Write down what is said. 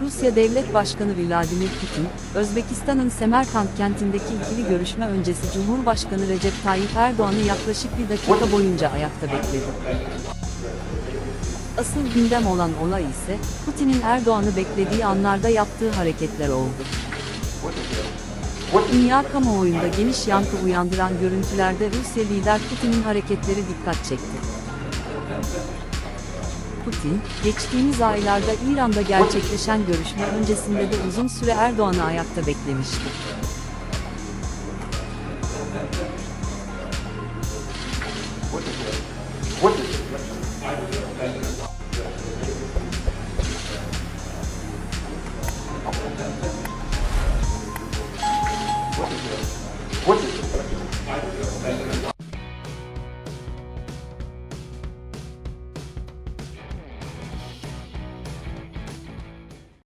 Rusya Devlet Başkanı Vladimir Putin, Özbekistan'ın Semerkant kentindeki ikili görüşme öncesi Cumhurbaşkanı Recep Tayyip Erdoğan'ı yaklaşık bir dakika boyunca ayakta bekledi. Asıl gündem olan olay ise, Putin'in Erdoğan'ı beklediği anlarda yaptığı hareketler oldu. Dünya kamuoyunda geniş yankı uyandıran görüntülerde Rusya lider Putin'in hareketleri dikkat çekti. Putin, geçtiğimiz aylarda İran'da gerçekleşen görüşme öncesinde de uzun süre Erdoğan'ı ayakta beklemişti.